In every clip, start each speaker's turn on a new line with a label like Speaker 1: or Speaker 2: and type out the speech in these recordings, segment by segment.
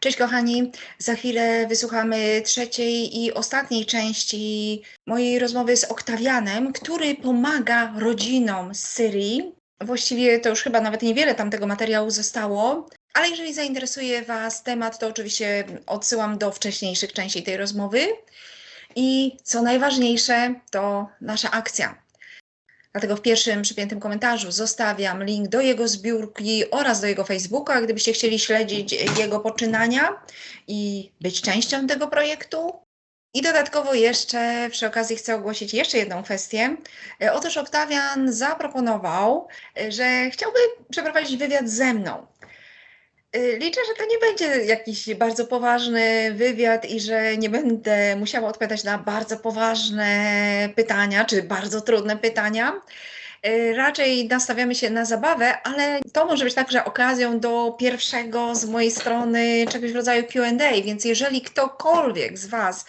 Speaker 1: Cześć kochani, za chwilę wysłuchamy trzeciej i ostatniej części mojej rozmowy z Oktawianem, który pomaga rodzinom z Syrii. Właściwie to już chyba nawet niewiele tam tego materiału zostało, ale jeżeli zainteresuje Was temat, to oczywiście odsyłam do wcześniejszych części tej rozmowy. I co najważniejsze, to nasza akcja. Dlatego w pierwszym przypiętym komentarzu zostawiam link do jego zbiórki oraz do jego Facebooka, gdybyście chcieli śledzić jego poczynania i być częścią tego projektu. I dodatkowo jeszcze przy okazji chcę ogłosić jeszcze jedną kwestię. E, Otóż Oktawian zaproponował, e, że chciałby przeprowadzić wywiad ze mną. Y, Liczę, że to nie będzie jakiś bardzo poważny wywiad i że nie będę musiała odpowiadać na bardzo poważne pytania czy bardzo trudne pytania. Y, Raczej nastawiamy się na zabawę, ale to może być także okazją do pierwszego z mojej strony czegoś w rodzaju QA. Więc jeżeli ktokolwiek z Was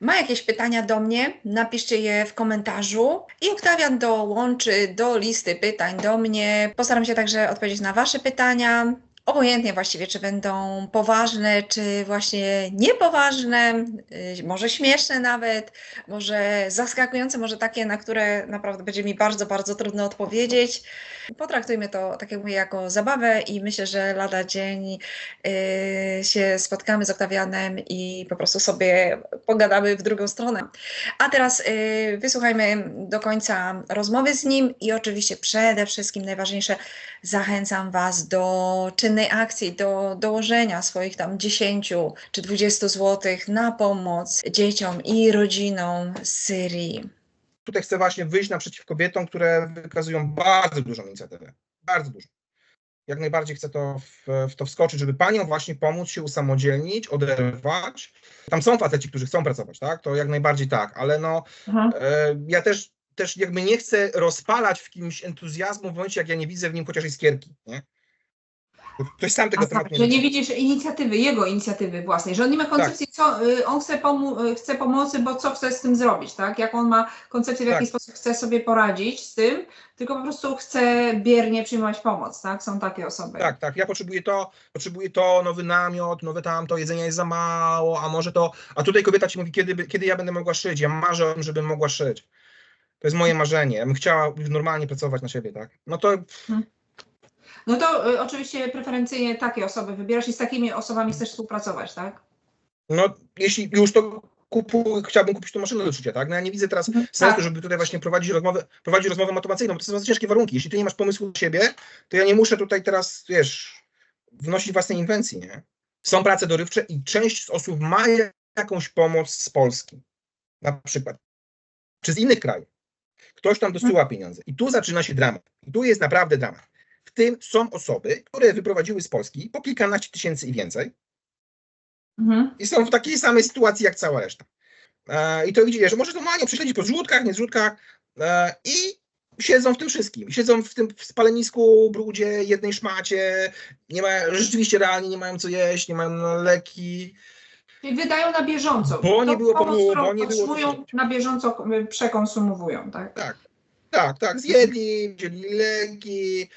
Speaker 1: ma jakieś pytania do mnie, napiszcie je w komentarzu i Oktawian dołączy do listy pytań do mnie. Postaram się także odpowiedzieć na Wasze pytania. Obojętnie właściwie, czy będą poważne, czy właśnie niepoważne, y, może śmieszne nawet, może zaskakujące, może takie, na które naprawdę będzie mi bardzo, bardzo trudno odpowiedzieć. Potraktujmy to, tak jak mówię, jako zabawę i myślę, że lada dzień y, się spotkamy z Oktawianem i po prostu sobie pogadamy w drugą stronę. A teraz y, wysłuchajmy do końca rozmowy z nim i oczywiście przede wszystkim najważniejsze zachęcam Was do akcji, do dołożenia swoich tam 10 czy 20 złotych na pomoc dzieciom i rodzinom z Syrii.
Speaker 2: tutaj chcę właśnie wyjść naprzeciw kobietom, które wykazują bardzo dużą inicjatywę. Bardzo dużą. Jak najbardziej chcę to w, w to wskoczyć, żeby paniom właśnie pomóc się usamodzielnić, oderwać. Tam są faceci, którzy chcą pracować, tak? To jak najbardziej tak, ale no e, ja też, też jakby nie chcę rozpalać w kimś entuzjazmu w momencie, jak ja nie widzę w nim chociaż iskierki, nie? Ktoś sam tego
Speaker 3: A
Speaker 2: tematu
Speaker 3: tak,
Speaker 2: nie
Speaker 3: że nie
Speaker 2: widzi.
Speaker 3: widzisz inicjatywy, jego inicjatywy własnej, że on nie ma koncepcji,
Speaker 2: Tak.
Speaker 3: co y, on chce, pomu- y, chce pomocy, bo co chce z tym zrobić, tak? Jak on ma koncepcję, w jaki
Speaker 2: Tak.
Speaker 3: sposób chce sobie poradzić z tym, tylko po prostu chce biernie przyjmować pomoc, tak? Są takie osoby.
Speaker 2: Tak, tak, ja potrzebuję to, potrzebuję to, nowy namiot, nowe tamto, jedzenia jest za mało, a może to, a tutaj kobieta ci mówi, kiedy, kiedy ja będę mogła szyć, ja marzę żebym mogła szyć. To jest moje marzenie, ja bym chciała normalnie pracować na siebie, tak? No to
Speaker 3: No to y, oczywiście preferencyjnie takie osoby wybierasz i z takimi osobami chcesz współpracować, tak?
Speaker 2: No, jeśli już to kupuję, chciałbym kupić tą maszynę do szycia, tak? No ja nie widzę teraz
Speaker 3: Mhm,
Speaker 2: sensu,
Speaker 3: tak.
Speaker 2: żeby tutaj właśnie prowadzić rozmowę, prowadzić rozmowę automacyjną, bo to są bardzo ciężkie warunki. Jeśli ty nie masz pomysłu na siebie, to ja nie muszę tutaj teraz, wiesz, wnosić własnej inwencji, nie? Są prace dorywcze i część z osób ma jakąś pomoc z Polski, na przykład, czy z innych krajów. Ktoś tam dosyła pieniądze i tu zaczyna się dramat. I tu jest naprawdę dramat. Tym są osoby, które wyprowadziły z Polski po kilkanaście tysięcy i więcej,
Speaker 3: Mhm.
Speaker 2: i są w takiej samej sytuacji jak cała reszta. E, I to idzie, że może to Manią prześledzić po zrzutkach, nie zrzutkach e, i siedzą w tym wszystkim. Siedzą w tym spalenisku, brudzie, jednej szmacie, nie ma, rzeczywiście realnie nie mają co jeść, nie mają na leki.
Speaker 3: Czyli wydają na bieżąco.
Speaker 2: Bo nie było
Speaker 3: którą
Speaker 2: bo nie było
Speaker 3: na bieżąco y, przekonsumowują, tak?
Speaker 2: Tak, tak, tak, zjedli, wzięli leki.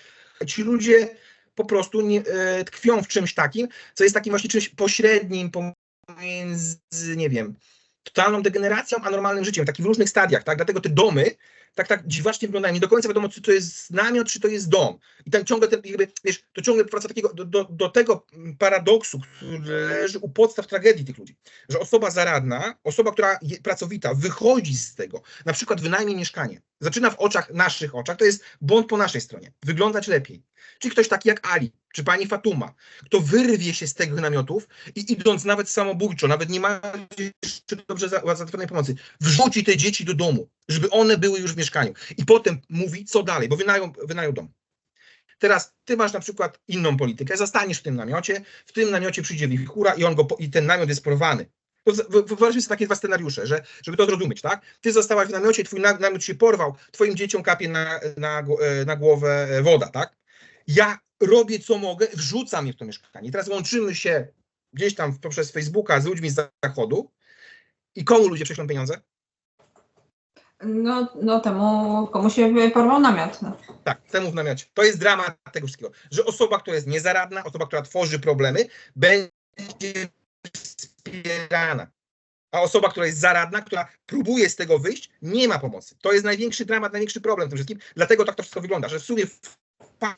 Speaker 2: Ci ludzie po prostu nie, e, tkwią w czymś takim, co jest takim właśnie czymś pośrednim pomiędzy, nie wiem, totalną degeneracją, a normalnym życiem, takim w różnych stadiach, tak? Dlatego te domy tak, tak dziwacznie wyglądają. Nie do końca wiadomo, czy to jest namiot, czy to jest dom. I tam ciągle, ten, jakby, wiesz, to ciągle wraca takiego, do, do, do tego paradoksu, który leży u podstaw tragedii tych ludzi. Że osoba zaradna, osoba, która je, pracowita, wychodzi z tego, na przykład wynajmie mieszkanie, zaczyna w oczach, naszych oczach, to jest błąd po naszej stronie, wyglądać lepiej. Czyli ktoś taki jak Ali, czy pani Fatuma, kto wyrwie się z tych namiotów i idąc nawet samobójczo, nawet nie jeszcze dobrze za- zapewnionej pomocy, wrzuci te dzieci do domu, żeby one były już w mieszkaniu. I potem mówi, co dalej, bo wynają, wynają dom. Teraz ty masz na przykład inną politykę, zostaniesz w tym namiocie, w tym namiocie przyjdzie wichura i, on go, i ten namiot jest porwany. Wyobraźmy sobie takie dwa scenariusze, że, żeby to zrozumieć, tak? Ty zostałaś w namiocie, twój na- namiot się porwał, twoim dzieciom kapie na, na, e, na głowę woda, tak? Ja robię co mogę, wrzucam je w to mieszkanie. Teraz łączymy się gdzieś tam poprzez Facebooka z ludźmi z zachodu i komu ludzie prześlą pieniądze?
Speaker 3: No, no temu, komu się porwał namiot. No.
Speaker 2: Tak, temu w namiocie. To jest dramat tego wszystkiego, że osoba, która jest niezaradna, osoba, która tworzy problemy, będzie wspierana. A osoba, która jest zaradna, która próbuje z tego wyjść, nie ma pomocy. To jest największy dramat, największy problem w tym wszystkim. Dlatego tak to wszystko wygląda, że w sumie fa-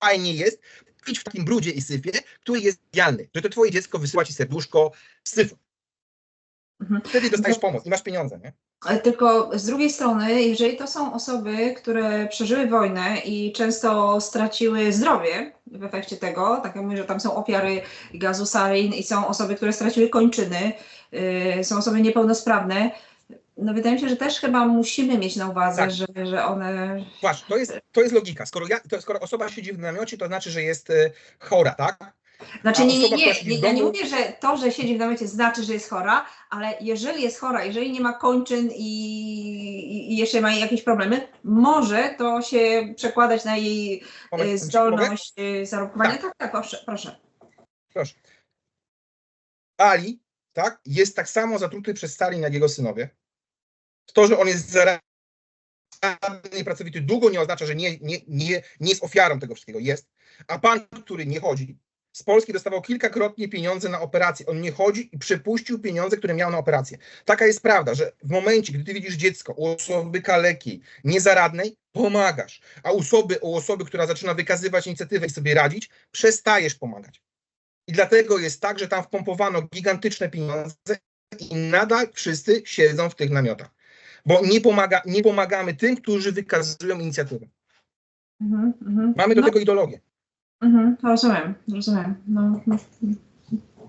Speaker 2: fajnie jest pić w takim brudzie i syfie, który jest jany, że to twoje dziecko wysyła ci serduszko z syfu.
Speaker 1: Mhm.
Speaker 2: Wtedy dostajesz pomoc i masz pieniądze, nie?
Speaker 1: Tylko z drugiej strony, jeżeli to są osoby, które przeżyły wojnę i często straciły zdrowie w efekcie tego, tak jak mówię, że tam są ofiary gazu sarin i są osoby, które straciły kończyny, yy, są osoby niepełnosprawne, no wydaje mi się, że też chyba musimy mieć na uwadze,
Speaker 2: Tak.
Speaker 1: że, że one...
Speaker 2: Właśnie, to jest, to jest logika. Skoro, ja, to, skoro osoba siedzi w namiocie, to znaczy, że jest e, chora, tak?
Speaker 1: Znaczy nie, nie, nie, ja nie mówię, że to, że siedzi w namiocie znaczy, że jest chora, ale jeżeli jest chora, jeżeli nie ma kończyn i, jeszcze ma jakieś problemy, może to się przekładać na jej
Speaker 2: mogę?
Speaker 1: zdolność y, zarobkowania.
Speaker 2: Tak.
Speaker 1: Tak, tak, proszę, proszę.
Speaker 2: Proszę. Ali, tak, jest tak samo zatruty przez Stalin, jak jego synowie. To, że on jest zaradny i pracowity długo nie oznacza, że nie, nie, nie, nie jest ofiarą tego wszystkiego. Jest. A pan, który nie chodzi, z Polski dostawał kilkakrotnie pieniądze na operację. On nie chodzi i przepuścił pieniądze, które miał na operację. Taka jest prawda, że w momencie, gdy ty widzisz dziecko u osoby kalekiej, niezaradnej, pomagasz. A u osoby, u osoby, która zaczyna wykazywać inicjatywę i sobie radzić, przestajesz pomagać. I dlatego jest tak, że tam wpompowano gigantyczne pieniądze i nadal wszyscy siedzą w tych namiotach. Bo nie, pomaga, nie pomagamy tym, którzy wykazują inicjatywę.
Speaker 1: Mhm, mhm.
Speaker 2: Mamy do
Speaker 1: no,
Speaker 2: tego ideologię.
Speaker 1: Mhm, rozumiem, rozumiem. No, no.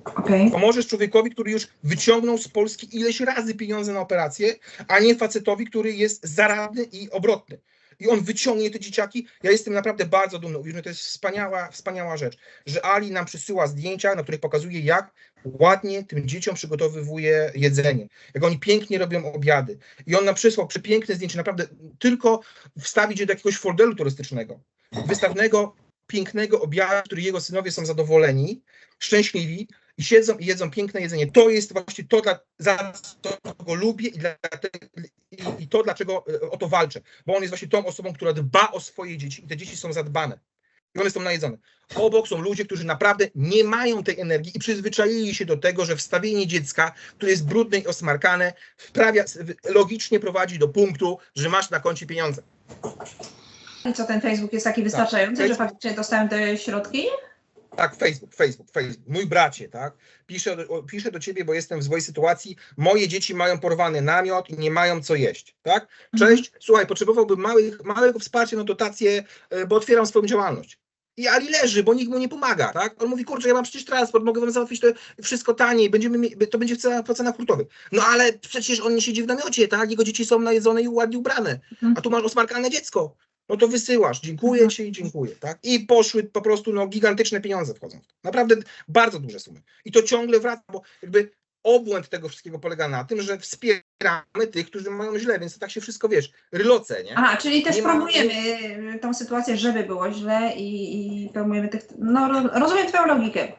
Speaker 1: Okej.
Speaker 2: Pomożesz człowiekowi, który już wyciągnął z Polski ileś razy pieniądze na operację, a nie facetowi, który jest zaradny i obrotny. I on wyciągnie te dzieciaki. Ja jestem naprawdę bardzo dumny. Uwierzmy, to jest wspaniała, wspaniała rzecz, że Ali nam przysyła zdjęcia, na których pokazuje, jak ładnie tym dzieciom przygotowywuje jedzenie, jak oni pięknie robią obiady. I on nam przysłał przepiękne zdjęcie, naprawdę tylko wstawić je do jakiegoś fordelu turystycznego, wystawnego, pięknego obiadu, który jego synowie są zadowoleni, szczęśliwi i siedzą i jedzą piękne jedzenie. To jest właśnie to, za co go lubię i, dla, i to, dlaczego e, o to walczę. Bo on jest właśnie tą osobą, która dba o swoje dzieci i te dzieci są zadbane. I one są najedzone. Obok są ludzie, którzy naprawdę nie mają tej energii i przyzwyczaili się do tego, że wstawienie dziecka, które jest brudne i osmarkane, wprawia, logicznie prowadzi do punktu, że masz na koncie pieniądze.
Speaker 1: I co ten Facebook jest taki wystarczający, że
Speaker 2: Facebook-
Speaker 1: faktycznie dostałem te środki?
Speaker 2: Tak, Facebook, Facebook, Facebook. Mój bracie, tak? Piszę, do- piszę do ciebie, bo jestem w złej sytuacji. Moje dzieci mają porwany namiot i nie mają co jeść, tak? Cześć, słuchaj, potrzebowałbym małych, małego wsparcia na dotację, e, bo otwieram swoją działalność. I Ali leży, bo nikt mu nie pomaga, tak? On mówi, kurczę, ja mam przecież transport, mogę wam załatwić to wszystko taniej, będziemy, to będzie cena, po cenach hurtowych. No ale przecież on nie siedzi w namiocie, tak? Jego dzieci są najedzone i ładnie ubrane,
Speaker 1: Mhm.
Speaker 2: a tu masz osmarkane dziecko. No to wysyłasz, dziękuję
Speaker 1: Mhm.
Speaker 2: ci i dziękuję, tak? I poszły po prostu, no, gigantyczne pieniądze wchodzą. w to. Naprawdę bardzo duże sumy. I to ciągle wraca, bo jakby obłęd tego wszystkiego polega na tym, że wspieramy tych, którzy mają źle, więc to tak się wszystko, wiesz, ryloce, nie?
Speaker 1: Aha, czyli też
Speaker 2: Nie ma-
Speaker 1: promujemy y, tą sytuację, żeby było źle i, i promujemy tych. No, ro- rozumiem Twoją logikę.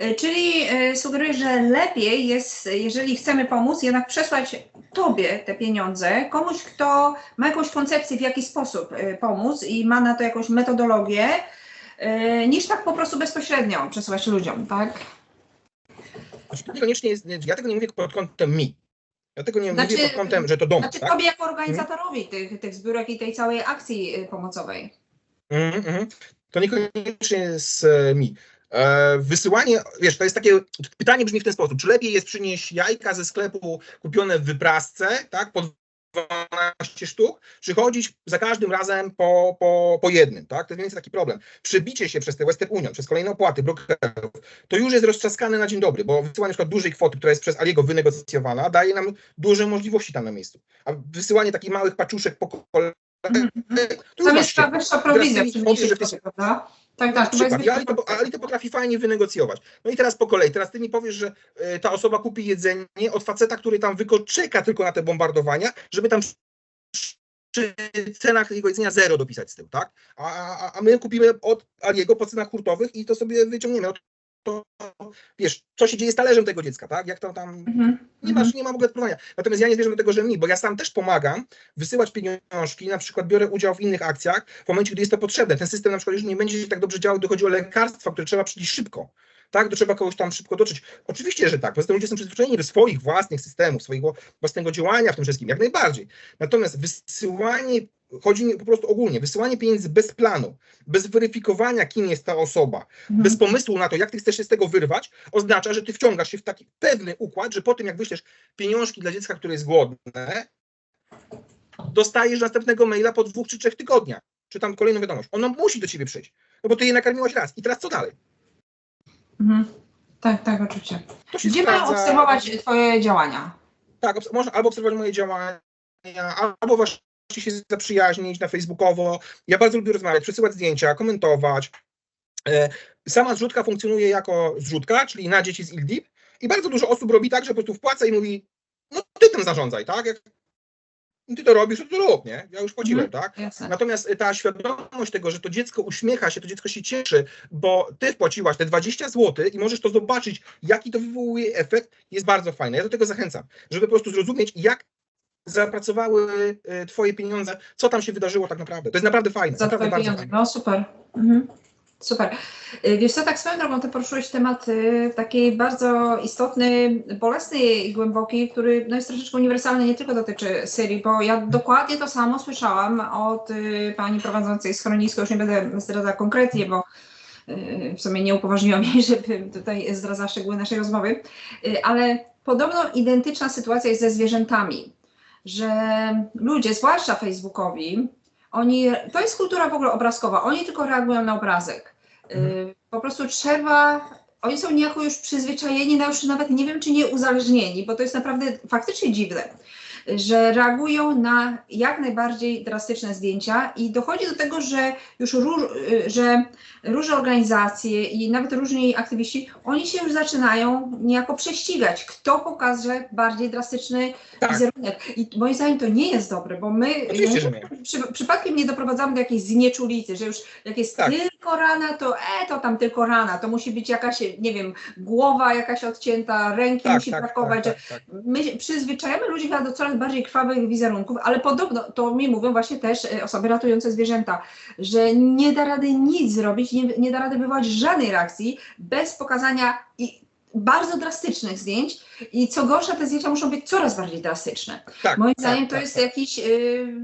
Speaker 1: Y, Czyli y, sugeruję, że lepiej jest, jeżeli chcemy pomóc, jednak przesłać Tobie te pieniądze, komuś, kto ma jakąś koncepcję, w jaki sposób y, pomóc i ma na to jakąś metodologię, niż tak po prostu bezpośrednio przesyłać ludziom, tak?
Speaker 2: Znaczy, niekoniecznie jest, nie, ja tego nie mówię pod kątem mi. Ja tego nie
Speaker 1: Znaczy-
Speaker 2: mówię pod kątem, że to dom,
Speaker 1: Znaczy
Speaker 2: tak?
Speaker 1: Tobie jako organizatorowi tych, tych zbiórek i tej całej akcji y, pomocowej.
Speaker 2: Mhm, mhm. To niekoniecznie jest e, mi. E, wysyłanie, wiesz, to jest takie, pytanie brzmi w ten sposób, czy lepiej jest przynieść jajka ze sklepu kupione w wyprasce, tak, po 12 sztuk, czy chodzić za każdym razem po, po, po jednym, tak, to jest mniej więcej taki problem. Przebicie się przez te Western Union, przez kolejne opłaty, brokerów, to już jest roztrzaskane na dzień dobry, bo wysyłanie na przykład dużej kwoty, która jest przez Aliego wynegocjowana, daje nam duże możliwości tam na miejscu, a wysyłanie takich małych paczuszek po kolei,
Speaker 1: Mhm.
Speaker 2: to
Speaker 1: Tam jest ta wyższa prowizja przy prawda? Tak, tak. chyba jest
Speaker 2: Ali to, Ali to potrafi fajnie wynegocjować. No i teraz po kolei. Teraz ty mi powiesz, że e, ta osoba kupi jedzenie od faceta, który tam tylko czeka tylko na te bombardowania, żeby tam przy cenach jego jedzenia zero dopisać z tyłu, tak? A, a, a my kupimy od Aliego po cenach hurtowych i to sobie wyciągniemy. No to, wiesz, co się dzieje z talerzem tego dziecka, tak? Jak to tam
Speaker 1: Mhm.
Speaker 2: nie, masz, nie ma w ogóle porównania. Natomiast ja nie zwierzę do tego, że mi, bo ja sam też pomagam wysyłać pieniążki, na przykład biorę udział w innych akcjach w momencie, gdy jest to potrzebne. Ten system na przykład już nie będzie tak dobrze działał, gdy chodzi o lekarstwa, które trzeba przyjść szybko. tak, to trzeba kogoś tam szybko dotrzeć. Oczywiście, że tak, tym ludzie są przyzwyczajeni do swoich własnych systemów, swojego własnego działania w tym wszystkim, jak najbardziej. Natomiast wysyłanie, chodzi mi po prostu ogólnie, wysyłanie pieniędzy bez planu, bez weryfikowania, kim jest ta osoba,
Speaker 1: Mhm.
Speaker 2: bez pomysłu na to, jak ty chcesz się z tego wyrwać, oznacza, że ty wciągasz się w taki pewny układ, że po tym, jak wyślesz pieniążki dla dziecka, które jest głodne, dostajesz następnego maila po dwóch czy trzech tygodniach, czy tam kolejną wiadomość. Ono musi do ciebie przyjść, no bo ty je nakarmiłaś raz. I teraz co dalej?
Speaker 1: Mhm. Tak, tak, oczywiście. Gdzie
Speaker 2: sprawdza-
Speaker 1: obserwować Twoje działania?
Speaker 2: Tak, obs- można albo obserwować moje działania, albo właśnie się zaprzyjaźnić na Facebookowo. Ja bardzo lubię rozmawiać, przesyłać zdjęcia, komentować. E, Sama zrzutka funkcjonuje jako zrzutka, czyli na dzieci z ILDIP i bardzo dużo osób robi tak, że po prostu wpłaca i mówi, no ty tym zarządzaj, tak? Jak ty to robisz, to, to rób, nie? Ja już płaciłem, tak?
Speaker 1: Jasne.
Speaker 2: Natomiast y, ta świadomość tego, że to dziecko uśmiecha się, to dziecko się cieszy, bo ty wpłaciłaś te 20 zł i możesz to zobaczyć, jaki to wywołuje efekt, jest bardzo fajne. Ja do tego zachęcam, żeby po prostu zrozumieć, jak zapracowały y, twoje pieniądze, co tam się wydarzyło tak naprawdę. To jest naprawdę fajne.
Speaker 1: Za
Speaker 2: naprawdę bardzo
Speaker 1: pieniądze.
Speaker 2: fajne.
Speaker 1: No super. Mhm. Super. Y, Wiesz co, tak swoją drogą, Ty poruszyłeś temat y, takiej bardzo istotny, bolesny i głęboki, który no, jest troszeczkę uniwersalny, nie tylko dotyczy Syrii, bo ja dokładnie to samo słyszałam od y, pani prowadzącej schronisko, już nie będę zdradzała konkretnie, bo y, w sumie nie upoważniłam jej, żeby tutaj zdradzała szczegóły naszej rozmowy, ale podobno identyczna sytuacja jest ze zwierzętami, że ludzie, zwłaszcza Facebookowi, oni, to jest kultura w ogóle obrazkowa, oni tylko reagują na obrazek. Y, Po prostu trzeba, oni są niejako już przyzwyczajeni, na już nawet nie wiem, czy nie uzależnieni, bo to jest naprawdę faktycznie dziwne, że reagują na jak najbardziej drastyczne zdjęcia i dochodzi do tego, że już róż, że różne organizacje i nawet różni aktywiści, oni się już zaczynają niejako prześcigać, kto pokaże bardziej drastyczny
Speaker 2: Tak.
Speaker 1: wizerunek. I moim zdaniem to nie jest dobre, bo my
Speaker 2: Oczywiście, nie.
Speaker 1: przy, przypadkiem nie doprowadzamy do jakiejś znieczulicy, że już jak jest
Speaker 2: Tak.
Speaker 1: tylko rana, to e, to tam tylko rana, to musi być jakaś, nie wiem, głowa jakaś odcięta, ręki
Speaker 2: Tak,
Speaker 1: musi
Speaker 2: tak,
Speaker 1: brakować,
Speaker 2: tak, tak,
Speaker 1: my przyzwyczajamy ludzi do coraz bardziej krwawych wizerunków, ale podobno, to mi mówią właśnie też e, osoby ratujące zwierzęta, że nie da rady nic zrobić, nie, nie da rady wywołać żadnej reakcji bez pokazania bardzo drastycznych zdjęć i co gorsza, te zdjęcia muszą być coraz bardziej drastyczne.
Speaker 2: tak
Speaker 1: Moim
Speaker 2: tak,
Speaker 1: zdaniem to
Speaker 2: tak,
Speaker 1: jest
Speaker 2: tak.
Speaker 1: jakiś, y,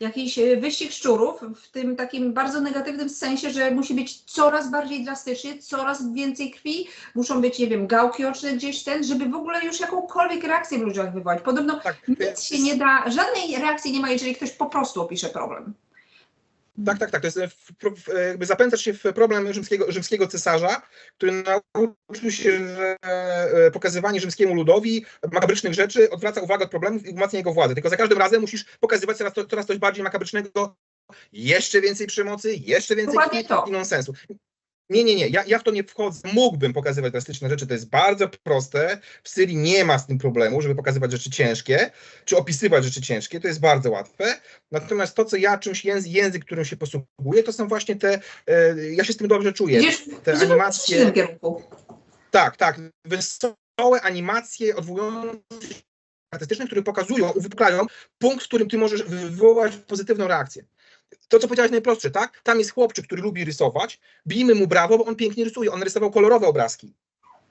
Speaker 1: jakiś y, wyścig szczurów w tym takim bardzo negatywnym sensie, że musi być coraz bardziej drastycznie, coraz więcej krwi, muszą być, nie wiem, gałki oczne gdzieś ten, żeby w ogóle już jakąkolwiek reakcję w ludziach wywołać. Podobno
Speaker 2: Tak,
Speaker 1: nic się nie da, żadnej reakcji nie ma, jeżeli ktoś po prostu opisze problem.
Speaker 2: Tak, tak, tak. To jest e, e, jakby zapędzasz się w problem rzymskiego, rzymskiego cesarza, który nauczył się, że e, pokazywanie rzymskiemu ludowi makabrycznych rzeczy odwraca uwagę od problemów i umacnia jego władzę. Tylko za każdym razem musisz pokazywać coraz, coraz coś bardziej makabrycznego, jeszcze więcej przemocy, jeszcze więcej
Speaker 1: to.
Speaker 2: i nonsensu. Nie, nie, nie, ja, ja w to nie wchodzę. Mógłbym pokazywać drastyczne rzeczy, to jest bardzo proste. W Syrii nie ma z tym problemu, żeby pokazywać rzeczy ciężkie, czy opisywać rzeczy ciężkie, to jest bardzo łatwe. Natomiast to, co ja czymś język, język którym się posługuję, to są właśnie te, e, ja się z tym dobrze czuję. Te animacje,
Speaker 1: kierunku.
Speaker 2: tak, tak, wesołe animacje odwołujące artystyczne, które pokazują, uwypuklają punkt, w którym ty możesz wywołać pozytywną reakcję. To, co powiedziałeś najprostsze, tak? Tam jest chłopczyk, który lubi rysować, bijmy mu brawo, bo on pięknie rysuje, on rysował kolorowe obrazki.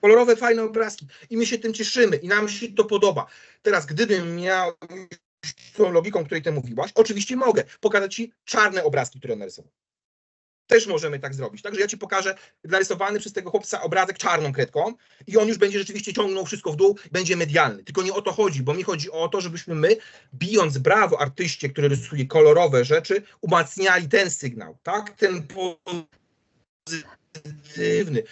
Speaker 2: Kolorowe, fajne obrazki. I my się tym cieszymy i nam się to podoba. Teraz, gdybym miał tą logiką, której ty mówiłaś, oczywiście mogę pokazać ci czarne obrazki, które on narysował. Też możemy tak zrobić. Także ja ci pokażę narysowany przez tego chłopca obrazek czarną kredką i on już będzie rzeczywiście ciągnął wszystko w dół, będzie medialny. Tylko nie o to chodzi, bo mi chodzi o to, żebyśmy my, bijąc brawo artyście, który rysuje kolorowe rzeczy, umacniali ten sygnał, tak? Ten pozytywny.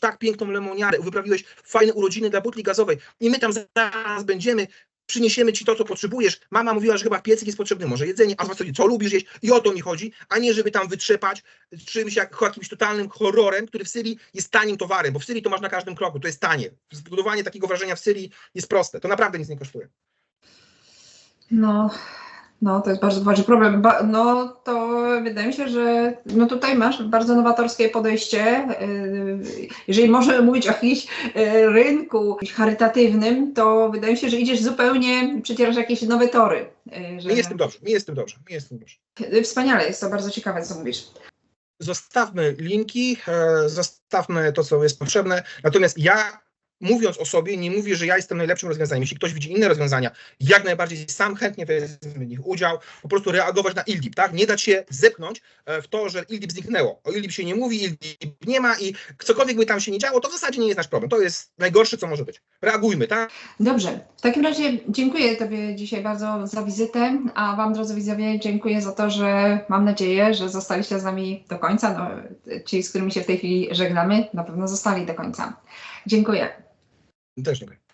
Speaker 2: Tak piękną lemoniadę, wyprawiłeś fajne urodziny dla butli gazowej i my tam zaraz będziemy, przyniesiemy ci to, co potrzebujesz. Mama mówiła, że chyba piecyk jest potrzebny, może jedzenie, a co, co lubisz jeść i o to mi chodzi, a nie żeby tam wytrzepać czymś jak, jakimś totalnym horrorem, który w Syrii jest tanim towarem, bo w Syrii to masz na każdym kroku, to jest tanie. Zbudowanie takiego wrażenia w Syrii jest proste, to naprawdę nic nie kosztuje.
Speaker 1: No, no, to jest bardzo poważny problem. Ba, no, to wydaje mi się, że no tutaj masz bardzo nowatorskie podejście. Yy, Jeżeli możemy mówić o jakimś yy, rynku charytatywnym, to wydaje mi się, że idziesz zupełnie, przecierasz jakieś nowe tory. Yy, że-
Speaker 2: Mi jest tym dobrze, mi jest tym dobrze, mi jest tym dobrze.
Speaker 1: Wspaniale, jest to bardzo ciekawe, co mówisz.
Speaker 2: zostawmy linki, e, zostawmy to, co jest potrzebne. Natomiast ja, mówiąc o sobie, nie mówię, że ja jestem najlepszym rozwiązaniem. Jeśli ktoś widzi inne rozwiązania, jak najbardziej sam chętnie wezmę w nich udział, po prostu reagować na ILDIP, tak? Nie dać się zepchnąć e, w to, że ILDIP zniknęło. O ILDIP się nie mówi, ILDIP nie ma i cokolwiek by tam się nie działo, to w zasadzie nie jest nasz problem. To jest najgorsze, co może być. Reagujmy, tak?
Speaker 1: Dobrze, w takim razie dziękuję Tobie dzisiaj bardzo za wizytę, a Wam, drodzy widzowie, dziękuję za to, że mam nadzieję, że zostaliście z nami do końca. No, ci, z którymi się w tej chwili żegnamy, na pewno zostali do końca. Dziękuję.
Speaker 2: Też dziękuję.